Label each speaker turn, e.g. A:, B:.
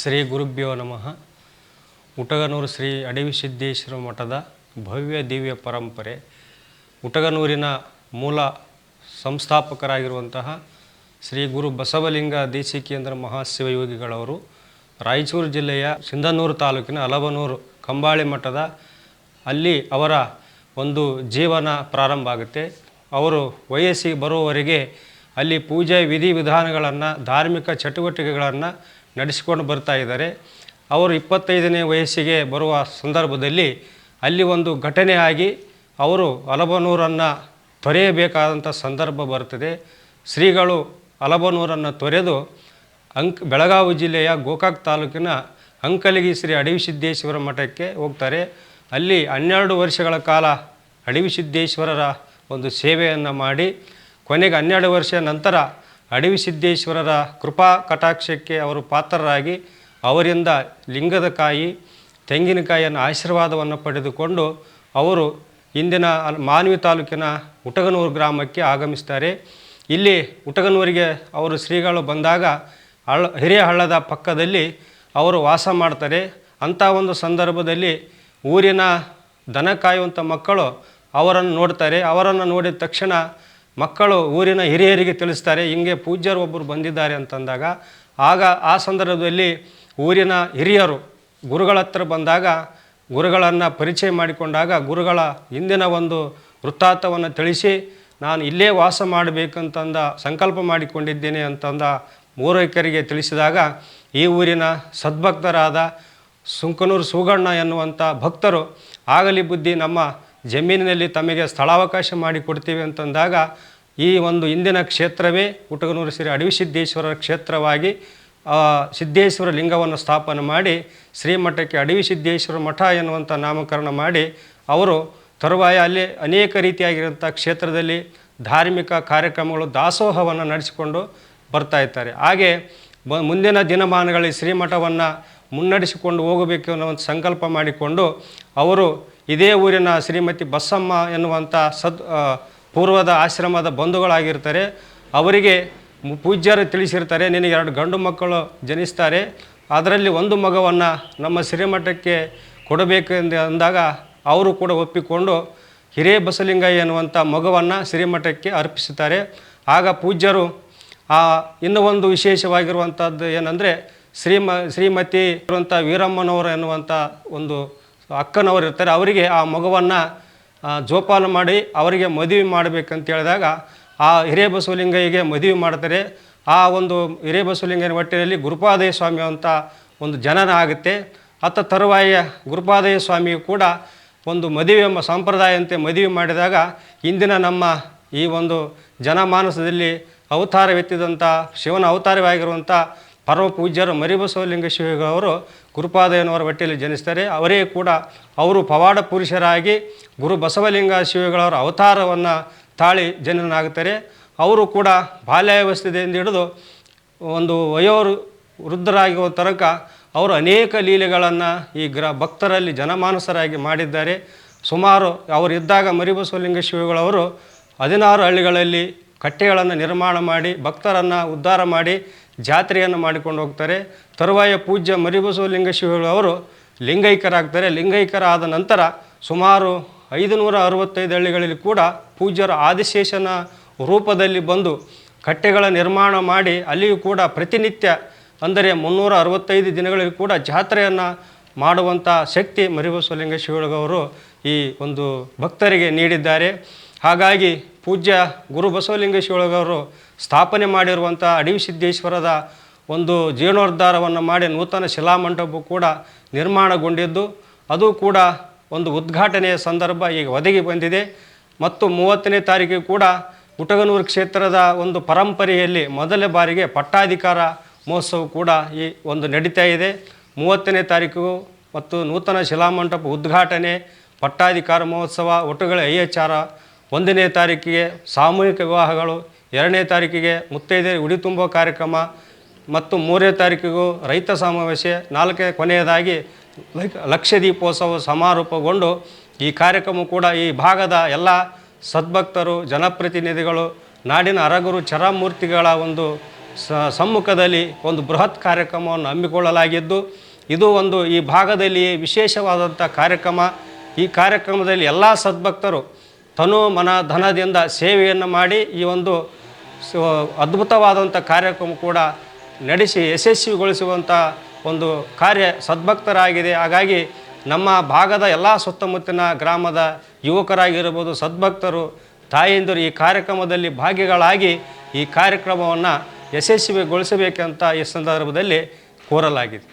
A: ಶ್ರೀ ಗುರುಭ್ಯೋ ನಮಃ. ಉಟಗನೂರು ಶ್ರೀ ಅಡವಿ ಸಿದ್ದೇಶ್ವರ ಮಠದ ಭವ್ಯ ದಿವ್ಯ ಪರಂಪರೆ, ಉಟಗನೂರಿನ ಮೂಲ ಸಂಸ್ಥಾಪಕರಾಗಿರುವಂತಹ ಶ್ರೀ ಗುರು ಬಸವಲಿಂಗ ದೇಶಿಕೇಂದ್ರ ಮಹಾಶಿವಯೋಗಿಗಳವರು, ರಾಯಚೂರು ಜಿಲ್ಲೆಯ ಸಿಂಧನೂರು ತಾಲೂಕಿನ ಅಲಬನೂರು ಕಂಬಾಳಿ ಮಠದ ಅಲ್ಲಿ ಅವರ ಒಂದು ಜೀವನ ಪ್ರಾರಂಭ ಆಗುತ್ತೆ. ಅವರು ವಯಸ್ಸಿಗೆ ಬರುವವರೆಗೆ ಅಲ್ಲಿ ಪೂಜೆ ವಿಧಿವಿಧಾನಗಳನ್ನು ಧಾರ್ಮಿಕ ಚಟುವಟಿಕೆಗಳನ್ನು ನಡೆಸಿಕೊಂಡು ಬರ್ತಾ ಇದ್ದಾರೆ. ಅವರು ಇಪ್ಪತ್ತೈದನೇ ವಯಸ್ಸಿಗೆ ಬರುವ ಸಂದರ್ಭದಲ್ಲಿ ಅಲ್ಲಿ ಒಂದು ಘಟನೆ ಆಗಿ ಅವರು ಅಲಬನೂರನ್ನು ತೊರೆಯಬೇಕಾದಂಥ ಸಂದರ್ಭ ಬರ್ತದೆ ಶ್ರೀಗಳು ಅಲಬನೂರನ್ನು ತೊರೆದು ಅಂಕ್ ಬೆಳಗಾವಿ ಜಿಲ್ಲೆಯ ಗೋಕಾಕ್ ತಾಲೂಕಿನ ಅಂಕಲಿಗಿ ಶ್ರೀ ಅಡವಿ ಸಿದ್ದೇಶ್ವರ ಮಠಕ್ಕೆ ಹೋಗ್ತಾರೆ. ಅಲ್ಲಿ ಹನ್ನೆರಡು ವರ್ಷಗಳ ಕಾಲ ಅಡವಿ ಸಿದ್ದೇಶ್ವರರ ಒಂದು ಸೇವೆಯನ್ನು ಮಾಡಿ, ಕೊನೆಗೆ ಹನ್ನೆರಡು ವರ್ಷ ನಂತರ ಅಡವಿ ಸಿದ್ದೇಶ್ವರರ ಕೃಪಾ ಕಟಾಕ್ಷಕ್ಕೆ ಅವರು ಪಾತ್ರರಾಗಿ ಅವರಿಂದ ಲಿಂಗದ ಕಾಯಿ ತೆಂಗಿನಕಾಯಿಯನ್ನು ಆಶೀರ್ವಾದವನ್ನು ಪಡೆದುಕೊಂಡು ಅವರು ಇಂದಿನ ಮಾನ್ವಿ ತಾಲೂಕಿನ ಉಟಗನೂರು ಗ್ರಾಮಕ್ಕೆ ಆಗಮಿಸ್ತಾರೆ. ಇಲ್ಲಿ ಉಟಗನೂರಿಗೆ ಅವರು ಶ್ರೀಗಳು ಬಂದಾಗ ಹಳ್ಳ ಹಿರಿಯ ಹಳ್ಳದ ಪಕ್ಕದಲ್ಲಿ ಅವರು ವಾಸ ಮಾಡ್ತಾರೆ. ಅಂಥ ಒಂದು ಸಂದರ್ಭದಲ್ಲಿ ಊರಿನ ದನ ಕಾಯುವಂಥ ಮಕ್ಕಳು ಅವರನ್ನು ನೋಡ್ತಾರೆ. ಅವರನ್ನು ನೋಡಿದ ತಕ್ಷಣ ಮಕ್ಕಳು ಊರಿನ ಹಿರಿಯರಿಗೆ ತಿಳಿಸ್ತಾರೆ, ಹಿಂಗೆ ಪೂಜ್ಯರು ಒಬ್ಬರು ಬಂದಿದ್ದಾರೆ ಅಂತಂದಾಗ, ಆಗ ಆ ಸಂದರ್ಭದಲ್ಲಿ ಊರಿನ ಹಿರಿಯರು ಗುರುಗಳ ಹತ್ರ ಬಂದಾಗ, ಗುರುಗಳನ್ನು ಪರಿಚಯ ಮಾಡಿಕೊಂಡಾಗ ಗುರುಗಳ ಹಿಂದಿನ ಒಂದು ವೃತ್ತಾಂತವನ್ನು ತಿಳಿಸಿ, ನಾನು ಇಲ್ಲೇ ವಾಸ ಮಾಡಬೇಕಂತಂದ, ಸಂಕಲ್ಪ ಮಾಡಿಕೊಂಡಿದ್ದೇನೆ ಅಂತಂದ ಮೂರೈಕರಿಗೆ ತಿಳಿಸಿದಾಗ, ಈ ಊರಿನ ಸದ್ಭಕ್ತರಾದ ಸುಂಕನೂರು ಸೂಗಣ್ಣ ಎನ್ನುವಂಥ ಭಕ್ತರು, ಆಗಲಿ ಬುದ್ಧಿ, ನಮ್ಮ ಜಮೀನಿನಲ್ಲಿ ತಮಗೆ ಸ್ಥಳಾವಕಾಶ ಮಾಡಿಕೊಡ್ತೀವಿ ಅಂತಂದಾಗ ಈ ಒಂದು ಇಂದಿನ ಕ್ಷೇತ್ರವೇ ಊಟಗನೂರು ಶ್ರೀ ಅಡವಿ ಸಿದ್ದೇಶ್ವರರ ಕ್ಷೇತ್ರವಾಗಿ ಸಿದ್ದೇಶ್ವರ ಲಿಂಗವನ್ನು ಸ್ಥಾಪನೆ ಮಾಡಿ, ಶ್ರೀಮಠಕ್ಕೆ ಅಡವಿ ಸಿದ್ದೇಶ್ವರ ಮಠ ಎನ್ನುವಂಥ ನಾಮಕರಣ ಮಾಡಿ, ಅವರು ತರುವಾಯ ಅಲ್ಲಿ ಅನೇಕ ರೀತಿಯಾಗಿರುವಂಥ ಕ್ಷೇತ್ರದಲ್ಲಿ ಧಾರ್ಮಿಕ ಕಾರ್ಯಕ್ರಮಗಳು ದಾಸೋಹವನ್ನು ನಡೆಸಿಕೊಂಡು ಬರ್ತಾ ಇದ್ದಾರೆ. ಹಾಗೆ ಬ, ಮುಂದಿನ ದಿನಮಾನಗಳಲ್ಲಿ ಶ್ರೀಮಠವನ್ನು ಮುನ್ನಡೆಸಿಕೊಂಡು ಹೋಗಬೇಕು ಅನ್ನೋ ಒಂದು ಸಂಕಲ್ಪ ಮಾಡಿಕೊಂಡು ಅವರು ಇದೇ ಊರಿನ ಶ್ರೀಮತಿ ಬಸಮ್ಮ ಎನ್ನುವಂಥ ಸದ್ ಪೂರ್ವದ ಆಶ್ರಮದ ಬಂಧುಗಳಾಗಿರ್ತಾರೆ. ಅವರಿಗೆ ಪೂಜ್ಯರು ತಿಳಿಸಿರ್ತಾರೆ, ನಿನಗೆ ಎರಡು ಗಂಡು ಮಕ್ಕಳು ಜನಿಸ್ತಾರೆ. ಅದರಲ್ಲಿ ಒಂದು ಮಗವನ್ನು ನಮ್ಮ ಶ್ರೀಮಠಕ್ಕೆ ಕೊಡಬೇಕು ಎಂದು, ಅಂದಾಗ ಅವರು ಕೂಡ ಒಪ್ಪಿಕೊಂಡು ಹಿರೇ ಬಸಲಿಂಗಯ್ಯ ಎನ್ನುವಂಥ ಮಗುವನ್ನು ಶ್ರೀಮಠಕ್ಕೆ ಅರ್ಪಿಸುತ್ತಾರೆ. ಆಗ ಪೂಜ್ಯರು, ಆ, ಇನ್ನೂ ಒಂದು ವಿಶೇಷವಾಗಿರುವಂಥದ್ದು ಏನಂದರೆ ಶ್ರೀಮ, ಶ್ರೀಮತಿ ಇರುವಂಥ ವೀರಮ್ಮನವರು ಎನ್ನುವಂಥ ಒಂದು ಅಕ್ಕನವರು ಇರ್ತಾರೆ, ಅವರಿಗೆ ಆ ಮಗುವನ್ನು ಜೋಪಾನ ಮಾಡಿ ಅವರಿಗೆ ಮದುವೆ ಮಾಡಬೇಕಂತ ಹೇಳಿದಾಗ ಆ ಹಿರೇಬಸವಲಿಂಗಯ್ಯಗೆ ಮದುವೆ ಮಾಡ್ತಾರೆ. ಆ ಒಂದು ಹಿರೇಬಸವಲಿಂಗನ ಹೊಟ್ಟೆಯಲ್ಲಿ ಗುರುಪಾದಯ ಸ್ವಾಮಿ ಅಂತ ಒಂದು ಜನನ ಆಗುತ್ತೆ. ಅತ್ತ ತರುವಾಯ ಗುರುಪಾದಯ ಸ್ವಾಮಿಯು ಕೂಡ ಒಂದು ಮದುವೆ ಎಂಬ ಸಂಪ್ರದಾಯಂತೆ ಮದುವೆ ಮಾಡಿದಾಗ ಇಂದಿನ ನಮ್ಮ ಈ ಒಂದು ಜನಮಾನಸದಲ್ಲಿ ಅವತಾರವೆತ್ತಿದಂಥ ಶಿವನ ಅವತಾರವಾಗಿರುವಂಥ ಪರಮ ಪೂಜ್ಯರು ಮರಿಬಸವಲಿಂಗ ಶಿವಗವರು ಗುರುಪಾದಯ್ಯನವರ ಹೊಟ್ಟೆಯಲ್ಲಿ ಜನಿಸ್ತಾರೆ ಅವರೇ ಕೂಡ ಅವರು ಪವಾಡ ಪುರುಷರಾಗಿ ಗುರು ಬಸವಲಿಂಗ ಶಿವಗಳವರ ಅವತಾರವನ್ನು ತಾಳಿ ಜನನಾಗುತ್ತಾರೆ. ಅವರು ಕೂಡ ಬಾಲ್ಯಾವಸ್ಥೆಯಿಂದ ಹಿಡಿದು ಒಂದು ವಯೋರು ವೃದ್ಧರಾಗಿರುವ ತನಕ ಅವರು ಅನೇಕ ಲೀಲೆಗಳನ್ನು ಈ ಗ್ರ ಭಕ್ತರಲ್ಲಿ ಜನಮಾನಸರಾಗಿ ಮಾಡಿದ್ದಾರೆ. ಸುಮಾರು ಅವರಿದ್ದಾಗ ಮರಿಬಸವಲಿಂಗ ಶಿವಗಳವರು ಹದಿನಾರು ಹಳ್ಳಿಗಳಲ್ಲಿ ಕಟ್ಟೆಗಳನ್ನು ನಿರ್ಮಾಣ ಮಾಡಿ ಭಕ್ತರನ್ನು ಉದ್ಧಾರ ಮಾಡಿ ಜಾತ್ರೆಯನ್ನು ಮಾಡಿಕೊಂಡು ಹೋಗ್ತಾರೆ. ತರುವಾಯ ಪೂಜ್ಯ ಮರಿಬಸವಲಿಂಗ ಲಿಂಗೈಕರಾಗ್ತಾರೆ. ಲಿಂಗೈಕ್ಯರಾಗ್ತಾರೆ ಲಿಂಗೈಕ್ಯರಾದ ನಂತರ ಸುಮಾರು ಐದುನೂರ ಅರವತ್ತೈದು ಹಳ್ಳಿಗಳಲ್ಲಿ ಕೂಡ ಪೂಜ್ಯರ ಆದಿಶೇಷನ ರೂಪದಲ್ಲಿ ಬಂದು ಕಟ್ಟೆಗಳ ನಿರ್ಮಾಣ ಮಾಡಿ ಅಲ್ಲಿಯೂ ಕೂಡ ಪ್ರತಿನಿತ್ಯ ಅಂದರೆ ಮುನ್ನೂರ ಅರವತ್ತೈದು ದಿನಗಳಲ್ಲಿ ಕೂಡ ಜಾತ್ರೆಯನ್ನು ಮಾಡುವಂಥ ಶಕ್ತಿ ಮರಿಬಸವಲಿಂಗ ಶಿವಳಗವರು ಈ ಒಂದು ಭಕ್ತರಿಗೆ ನೀಡಿದ್ದಾರೆ. ಹಾಗಾಗಿ ಪೂಜ್ಯ ಗುರು ಬಸವಲಿಂಗ ಶಿವಳಗವರು ಸ್ಥಾಪನೆ ಮಾಡಿರುವಂಥ ಅಡವಿ ಸಿದ್ದೇಶ್ವರದ ಒಂದು ಜೀರ್ಣೋದ್ಧಾರವನ್ನು ಮಾಡಿ ನೂತನ ಶಿಲಾಮಂಟಪವು ಕೂಡ ನಿರ್ಮಾಣಗೊಂಡಿದ್ದು, ಅದು ಕೂಡ ಒಂದು ಉದ್ಘಾಟನೆಯ ಸಂದರ್ಭ ಈಗ ಒದಗಿ ಬಂದಿದೆ. ಮತ್ತು ಮೂವತ್ತನೇ ತಾರೀಕಿಗೆ ಕೂಡ ಹುಟಗನೂರು ಕ್ಷೇತ್ರದ ಒಂದು ಪರಂಪರೆಯಲ್ಲಿ ಮೊದಲ ಬಾರಿಗೆ ಪಟ್ಟಾಧಿಕಾರ ಮಹೋತ್ಸವ ಕೂಡ ಈ ಒಂದು ನಡೀತಾ ಇದೆ. ಮೂವತ್ತನೇ ತಾರೀಕು ಮತ್ತು ನೂತನ ಶಿಲಾಮಂಟಪ ಉದ್ಘಾಟನೆ, ಪಟ್ಟಾಧಿಕಾರ ಮಹೋತ್ಸವ ಒಟ್ಟುಗಳ ಐಎಚ್ಆರ ಒಂದನೇ ತಾರೀಕಿಗೆ ಸಾಮೂಹಿಕ ವಿವಾಹಗಳು, ಎರಡನೇ ತಾರೀಕಿಗೆ ಮುತ್ತೈದೆ ಉಡಿ ತುಂಬೋ ಕಾರ್ಯಕ್ರಮ ಮತ್ತು ಮೂರನೇ ತಾರೀಕಿಗೂ ರೈತ ಸಮಾವೇಶ, ನಾಲ್ಕನೇ ಕೊನೆಯದಾಗಿ ಲಕ್- ಲಕ್ಷ ದೀಪೋತ್ಸವ ಸಮಾರೋಪಗೊಂಡು ಈ ಕಾರ್ಯಕ್ರಮ ಕೂಡ ಈ ಭಾಗದ ಎಲ್ಲ ಸದ್ಭಕ್ತರು, ಜನಪ್ರತಿನಿಧಿಗಳು, ನಾಡಿನ ಅರಗುರು, ಚರಮೂರ್ತಿಗಳ ಒಂದು ಸಮ್ಮುಖದಲ್ಲಿ ಒಂದು ಬೃಹತ್ ಕಾರ್ಯಕ್ರಮವನ್ನು ಹಮ್ಮಿಕೊಳ್ಳಲಾಗಿದ್ದು, ಇದು ಒಂದು ಈ ಭಾಗದಲ್ಲಿ ವಿಶೇಷವಾದಂಥ ಕಾರ್ಯಕ್ರಮ. ಈ ಕಾರ್ಯಕ್ರಮದಲ್ಲಿ ಎಲ್ಲ ಸದ್ಭಕ್ತರು ತನು ಮನ ಧನದಿಂದ ಸೇವೆಯನ್ನು ಮಾಡಿ ಈ ಒಂದು ಅದ್ಭುತವಾದಂಥ ಕಾರ್ಯಕ್ರಮ ಕೂಡ ನಡೆಸಿ ಯಶಸ್ವಿಗೊಳಿಸುವಂಥ ಒಂದು ಕಾರ್ಯ ಸದ್ಭಕ್ತರಾಗಿದೆ. ಹಾಗಾಗಿ ನಮ್ಮ ಭಾಗದ ಎಲ್ಲ ಸುತ್ತಮುತ್ತಲಿನ ಗ್ರಾಮದ ಯುವಕರಾಗಿರ್ಬೋದು, ಸದ್ಭಕ್ತರು, ತಾಯಂದಿರು ಈ ಕಾರ್ಯಕ್ರಮದಲ್ಲಿ ಭಾಗಿಗಳಾಗಿ ಈ ಕಾರ್ಯಕ್ರಮವನ್ನು ಯಶಸ್ವಿಗೊಳಿಸಬೇಕಂತ ಈ ಸಂದರ್ಭದಲ್ಲಿ ಕೋರಲಾಗಿದೆ.